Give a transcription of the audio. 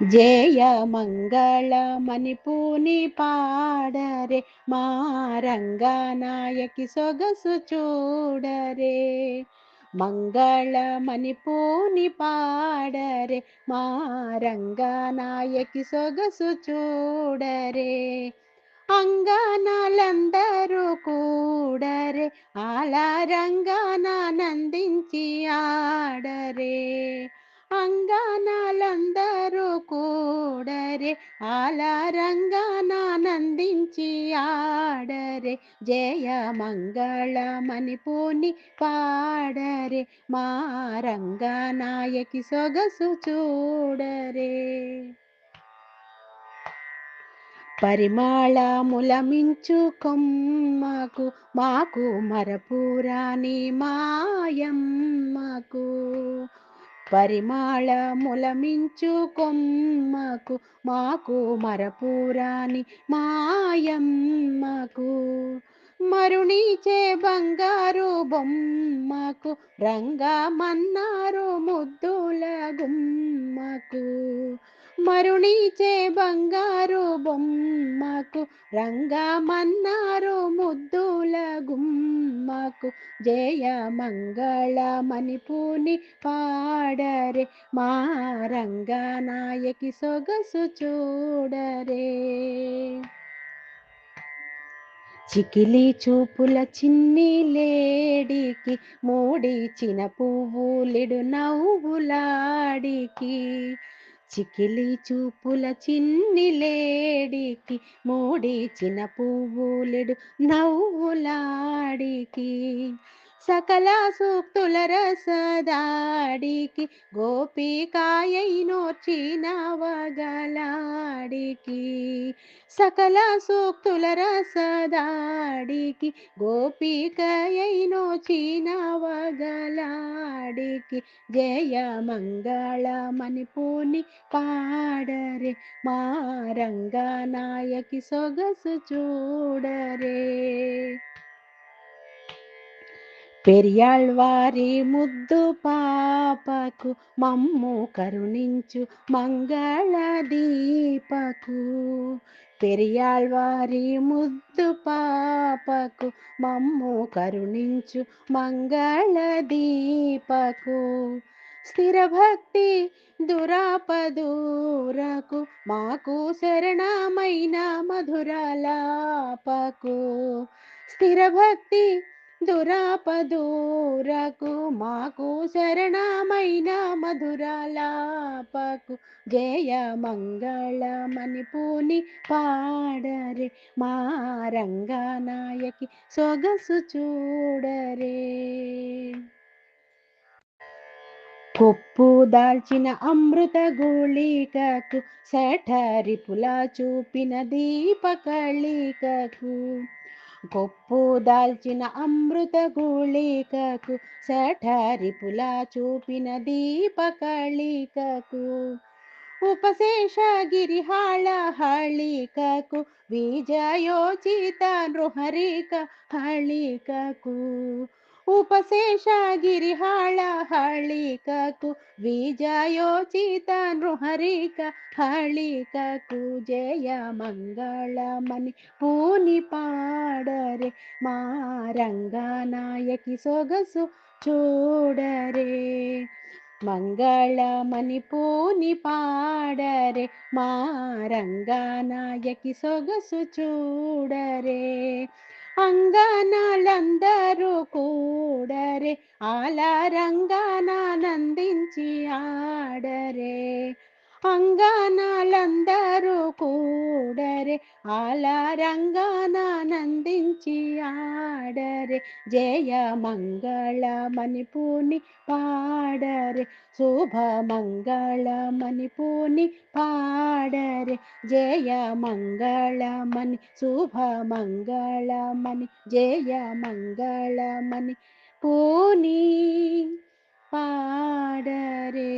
జయ మంగళ మణిపూని పాడరే మా రంగనాయకి సొగసు చూడరే. మంగళ మణిపూని పాడరే మా రంగనాయకి సొగసు చూడరే. అంగనాలందరూ కూడరే అలా రంగనానందించి ఆ కూడరే అలా ఆడరే జయ మంగళమని మణిపూని పాడరే మా రంగనాయకి సొగసు చూడరే. పరిమాళములమించు కొమ్మకు మాకు మరపురాని మాయమ్మకు పరిమాళములమించు కొమ్మకు మాకు మరపురాని మాయమ్మకు. మరుణీచే బంగారు బొమ్మకు రంగమన్నారు ముద్దుల గుమ్మకు. మరుణీచే బంగారు బొమ్మకు రంగమన్నారు ముద్దుల అమ్మకు జయ మంగళ మణిపూని పాడరే మా రంగనాయకి సొగసు చూడరే. చికిలి చూపుల చిన్ని లేడికి మూడిచిన పువ్వులిడు నవ్వులాడికి. చికిలి చూపుల చిన్ని లేడికి మూడిచిన పువ్వులెడు నవ్వులాడికి. సకల సూక్తుల రసదాడికి గోపికాయైనోర్చిన వగలాడికి. సకల సూక్తుల రసదాడికి గోపికయైనోచిన వగలాడికి. జయ మంగళ మణిపూని పాడరే మా రంగనాయకి సొగసు చూడరే. పెరియాళ్వారి ముద్దు పాపకు మమ్ము కరుణించు మంగళ దీపకు పెరియాళ్వారి ముద్దు పాపకు మమ్ము కరుణించు మంగళ దీపకు స్థిరభక్తి దురాపదూరకు మాకు శరణమైన మధురలాపకు. స్థిరభక్తి భక్తి దురాపదూరకు మాకు శరణమైన మధురలాపకు జయ మంగళమని పూని పాడరే మా రంగనాయకి సొగసు చూడరే. కొప్పు దాల్చిన అమృత గుళికకు శఠరిపులా చూపిన దీపకళికకు కొప్పు దాల్చిన అమృత గుళికకు శఠరిపులా చూపిన దీపకళికకు. ఉపశేష గిరిహాళ హళికకు విజయోచిత నృహరిక హళికకు. ఉపశేష గిరిహాళ హళికకు విజయోచిత నృహరిక హళికకు జయ మంగళమని పూని పాడరే మా రంగనాయకి సొగసు చూడరే మంగళమని పూని పాడరే మా రంగనాయకి సొగసు చూడరే అంగనాలందరూ కూడరే అలా రంగనానందించి ఆడరే అంగనాలందరూ కూడరే అలా రంగనానందించి ఆడరే జయ మంగళ మణిపూని పాడరే శుభ మంగళ మణిపూని పాడరే జయ మంగళమణి శుభ మంగళమణి జయ మంగళమణి పూని పాడరే.